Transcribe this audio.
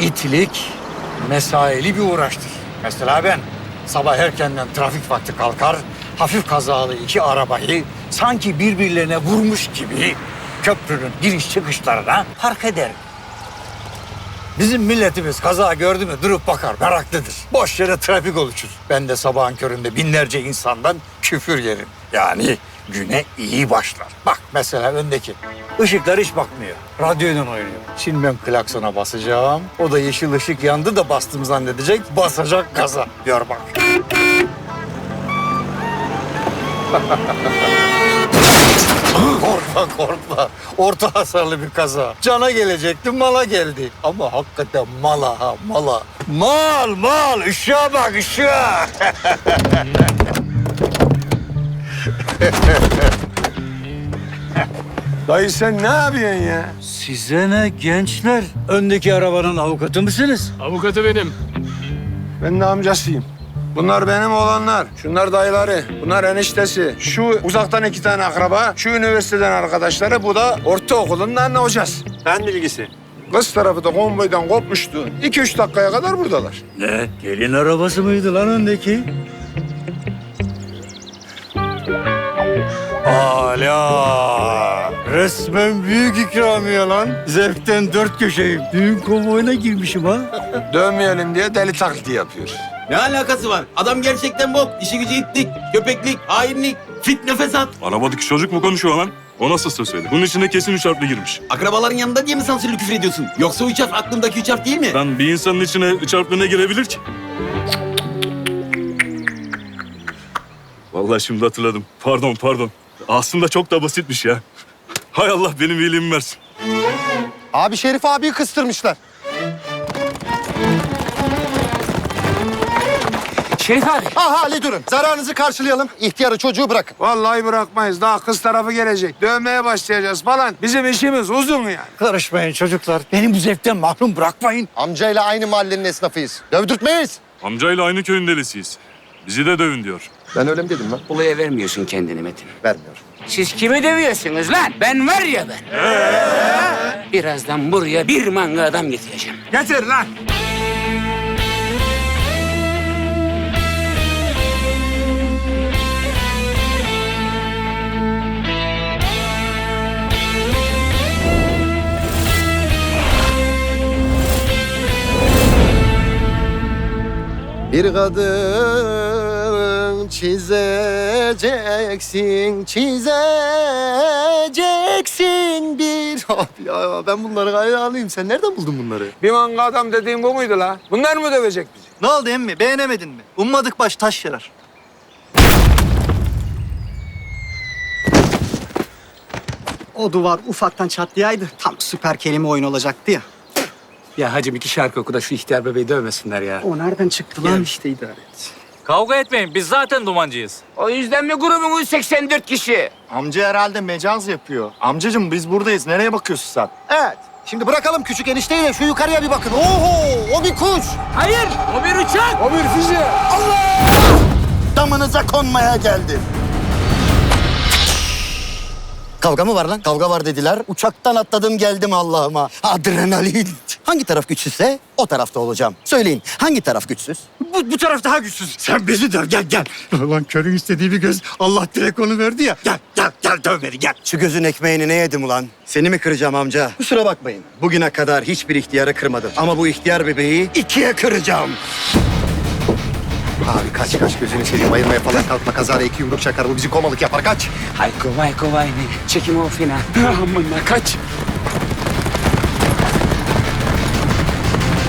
itlik mesaili bir uğraştır. Mesela ben sabah erkenden trafik vakti kalkar, hafif kazalı iki arabayı sanki birbirlerine vurmuş gibi köprünün giriş çıkışlarına park ederim. Bizim milletimiz kaza gördü mü durup bakar, meraklıdır. Boş yere trafik oluşur. Ben de sabahın köründe binlerce insandan küfür yerim. Yani güne iyi başlar. Bak mesela öndeki. Işıklar hiç bakmıyor. Radyoyla oynuyor. Şimdi ben klaksona basacağım. O da yeşil ışık yandı da bastım zannedecek. Basacak gaza. Gör bak. korkma korkma. Orta hasarlı bir kaza. Cana gelecekti mala geldi. Ama hakikaten mala ha mala. Mal mal ışığa bak ışığa. Dayı sen ne yapıyorsun ya? Size ne gençler? Öndeki arabanın avukatı mısınız? Avukatı benim. Ben de amcasıyım. Bunlar benim oğlanlar. Şunlar dayıları. Bunlar eniştesi. Şu uzaktan iki tane akraba. Şu üniversiteden arkadaşları. Bu da ortaokulun anne hocası. Ben bilgisi. Kız tarafı da konvoydan kopmuştu. İki üç dakikaya kadar buradalar. Ne? Gelin arabası mıydı lan öndeki? Ala! Resmen büyük ikramiye lan. Zevkten dört köşeyim. Düğün konvoyuna girmişim ha. Dövmeyelim diye deli taklidi yapıyor. Ne alakası var? Adam gerçekten bok. İşi gücü itlik, köpeklik, hainlik, fitne fesat. Arabadaki çocuk mu konuşuyor lan? O nasıl söz söyledi? Bunun içine kesin üç harfli girmiş. Akrabaların yanında diye mi sansürlü küfür ediyorsun? Yoksa üç harf aklımdaki üç harf değil mi? Lan bir insanın içine üç harfli ne girebilir ki? Vallahi şimdi hatırladım. Pardon pardon. Aslında çok da basitmiş ya. Hay Allah benim iyiliğimi versin. Abi Şerif abiyi kıstırmışlar. Şerif abi. Ahali durun. Zararınızı karşılayalım. İhtiyarı çocuğu bırakın. Vallahi bırakmayız. Daha kız tarafı gelecek. Dövmeye başlayacağız falan. Bizim işimiz uzun yani. Karışmayın çocuklar. Beni bu zevkten mahrum bırakmayın. Amcayla aynı mahallenin esnafıyız. Dövdürtmeyiz. Amcayla aynı köyün delisiyiz. Bizi de dövün diyor. Ben öyle mi dedim lan? Olaya vermiyorsun kendini Metin. Vermiyorum. Siz kimi dövüyorsunuz lan? Ben var ya ben. Birazdan buraya bir manga adam getireceğim. Getir lan. Bir kadın çizeceksin, çizeceksin bir... Abi ya ben bunları hayranıyım. Sen nereden buldun bunları? Bir manga adam dediğin bu muydu la? Bunlar mı dövecek bizi? Ne oldu emmi? Beğenemedin mi? Ummadık baş taş yarar. O duvar ufaktan çatlayaydı tam süper kelime oyun olacaktı ya. Ya hacım iki şarkı oku da şu ihtiyar bebeği dövmesinler ya. O nereden çıktı lan? işte idare et. Kavga etmeyin. Biz zaten dumancıyız. O yüzden mi grubumuz 84 kişi? Amca herhalde mecaz yapıyor. Amcacığım biz buradayız. Nereye bakıyorsun sen? Evet. Şimdi bırakalım küçük enişteyi de şu yukarıya bir bakın. Oho! O bir kuş. Hayır, o bir uçak. O bir füze. Damınıza konmaya geldim. Kavga mı var lan? Kavga var dediler. Uçaktan atladım geldim Allah'ıma. Adrenalin. Hangi taraf güçsüzse o tarafta olacağım. Söyleyin hangi taraf güçsüz? Bu, bu taraf daha güçsüz. Sen bizi döv gel gel. Lan körün istediği bir göz. Allah direkt onu verdi ya. Gel gel gel döv beni gel. Şu gözün ekmeğini ne yedim ulan? Seni mi kıracağım amca? Kusura bakmayın. Bugüne kadar hiçbir ihtiyarı kırmadım. Ama bu ihtiyar bebeği ikiye kıracağım. Abi kaç kaç gözünü seveyim. Bayılmaya falan kalkma. Kazara iki yumruk çakar. Bu bizi komalık yapar. Kaç. Hayko vayko vay ne? Çekim o fena. Amına kaç.